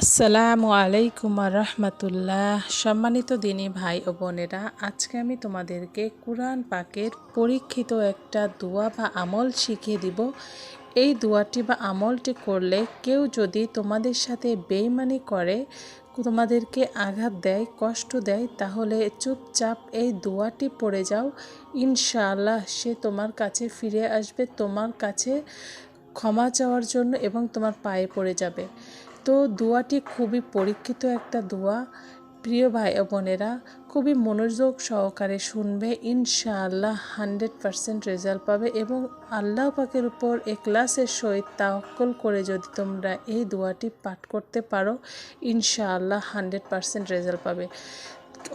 আসসালামু আলাইকুম রহমতুল্লাহ। সম্মানিত দিনী ভাই ও বোনেরা, আজকে আমি তোমাদেরকে কোরআন পাকের পরীক্ষিত একটা দোয়া বা আমল শিখিয়ে দিব। এই দোয়াটি বা আমলটি করলে কেউ যদি তোমাদের সাথে বেইমানি করে, তোমাদেরকে আঘাত দেয়, কষ্ট দেয়, তাহলে চুপচাপ এই দোয়াটি পড়ে যাও। ইনশাআল্লাহ সে তোমার কাছে ফিরে আসবে, তোমার কাছে ক্ষমা চাওয়ার জন্য এবং তোমার পায়ে পড়ে যাবে। তো দোয়াটি খুবই পরীক্ষিত একটা দোয়া। প্রিয় ভাই বোনেরা, খুবই মনোযোগ সহকারে শুনবে, ইনশাআল্লাহ হান্ড্রেড পারসেন্ট রেজাল্ট পাবে এবং আল্লাহ পাকের উপর এক্লাসের সহিত তাওকল করে যদি তোমরা এই দোয়াটি পাঠ করতে পারো, ইনশাআল্লাহ হান্ড্রেড পারসেন্ট রেজাল্ট পাবে।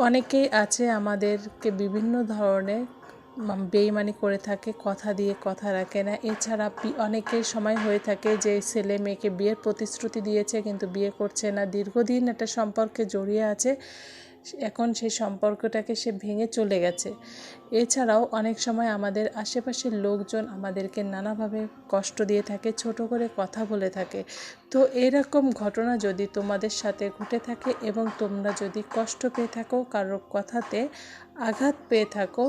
অনেকেই আছে আমাদেরকে বিভিন্ন ধরনের বেইমানি করে থাকে, কথা দিয়ে কথা রাখে না। এছাড়া অনেকের সময় হয়ে থাকে যে ছেলে মেয়েকে বিয়ের প্রতিশ্রুতি দিয়েছে কিন্তু বিয়ে করছে না। দীর্ঘদিন একটা সম্পর্কে জড়িয়ে আছে। এখন সেই সম্পর্কটাকে সে ভেঙে চলে গেছে। এছাড়াও অনেক সময় আমাদের আশেপাশের লোকজন আমাদেরকে নানাভাবে কষ্ট দিয়ে থাকে, ছোট করে কথা বলে থাকে। তো এরকম ঘটনা যদি তোমাদের সাথে ঘটে থাকে এবং তোমরা যদি কষ্ট পেয়ে থাকো কারোর কথাতে আঘাত পেয়ে থাকো,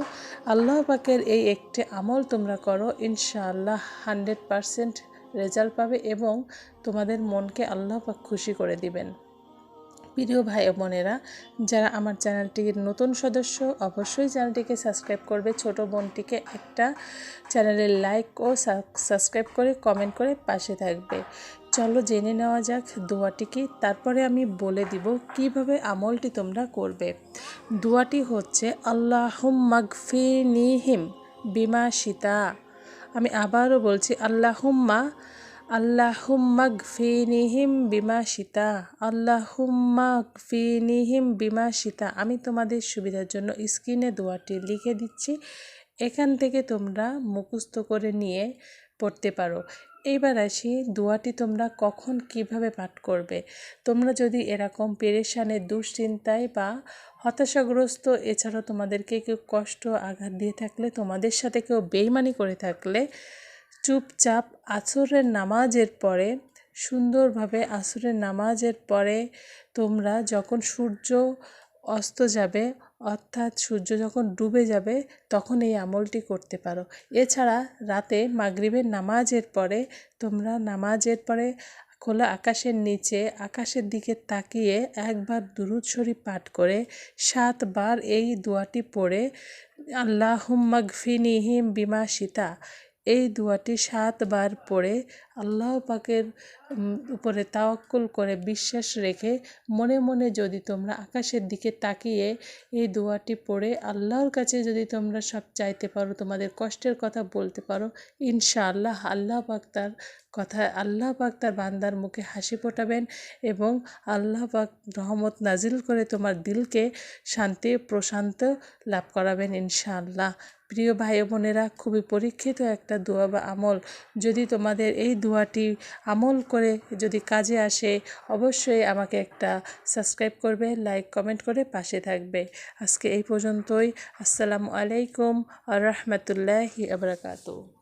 আল্লাহ পাকের এই একটি আমল তোমরা করো, ইনশাআল্লাহ হান্ড্রেড পারসেন্ট রেজাল্ট পাবে এবং তোমাদের মনকে আল্লাহ পাক খুশি করে দিবেন। প্রিয় ভাই বোনেরা, যারা আমার চ্যানেলটির নতুন সদস্য, অবশ্যই চ্যানেলটিকে সাবস্ক্রাইব করবে। ছোট বোনটিকে একটা চ্যানেলের লাইক ও সাবস্ক্রাইব করে কমেন্ট করে পাশে থাকবে। চলো জেনে নেওয়া যাক দোয়াটি কি। তারপরে আমি বলে দিব কীভাবে আমলটি তোমরা করবে। দোয়াটি হচ্ছে আল্লাহ মাগফিনিহিম বিমা সীতা আমি আবারও বলছি, আল্লাহুম্মা আল্লাহুম্মা গফিনিহিম বিমা সীতা বিমা আমি তোমাদের সুবিধার জন্য স্ক্রিনে দোয়াটি লিখে দিচ্ছি। এখান থেকে তোমরা মুখস্থ করে নিয়ে পড়তে পারো। এইবার আসি, দোয়াটি তোমরা কখন কীভাবে পাঠ করবে? তোমরা যদি এরকম পেরেশানে দুশ্চিন্তায় বা হতাশাগ্রস্ত, এছাড়াও তোমাদেরকে কেউ কষ্ট, আঘাত দিয়ে থাকলে, তোমাদের সাথে কেউ বেইমানি করে থাকলে চুপচাপ আসরের নামাজের পরে, সুন্দরভাবে আসরের নামাজের পরে তোমরা যখন সূর্য অস্ত যাবে, অর্থাৎ সূর্য যখন ডুবে যাবে, তখন এই আমলটি করতে পারো। এছাড়া রাতে মাগরিবের নামাজের পরে তোমরা নামাজের পরে খোলা আকাশের নিচে, আকাশের দিকে তাকিয়ে একবার দুরুদ শরীফ পাঠ করে সাতবার এই দোয়াটি পড়ে আল্লাহ মাগফিনিহিম বিমা সীতা এই দোয়াটি সাতবার পড়ে আল্লাহ পাকের উপরে তাওয়াক্কুল করে বিশ্বাস রেখে মনে মনে যদি তোমরা আকাশের দিকে তাকিয়ে এই দোয়াটি পড়ে আল্লাহর কাছে যদি তোমরা সব চাইতে পারো, তোমাদের কষ্টের কথা বলতে পারো, ইনশাআল্লাহ আল্লাহ পাক তার কথা, আল্লাহ পাক তার বান্দার মুখে হাসি ফোটাবেন এবং আল্লাহ পাক রহমত নাজিল করে তোমার দিলকে শান্তি, প্রশান্ত লাভ করাবেন ইনশাআল্লাহ। প্রিয় ভাই বোনেরা, খুবই পরীক্ষিত একটা দোয়া বা আমল যদি তোমাদের এই দোয়াটি আমল করে যদি কাজে আসে, অবশ্যই আমাকে একটা সাবস্ক্রাইব করবে লাইক কমেন্ট করে পাশে থাকবে। আজকে এই পর্যন্তই। আসসালামু আলাইকুম আর রহমতুল্লাহি আবরাকাতু।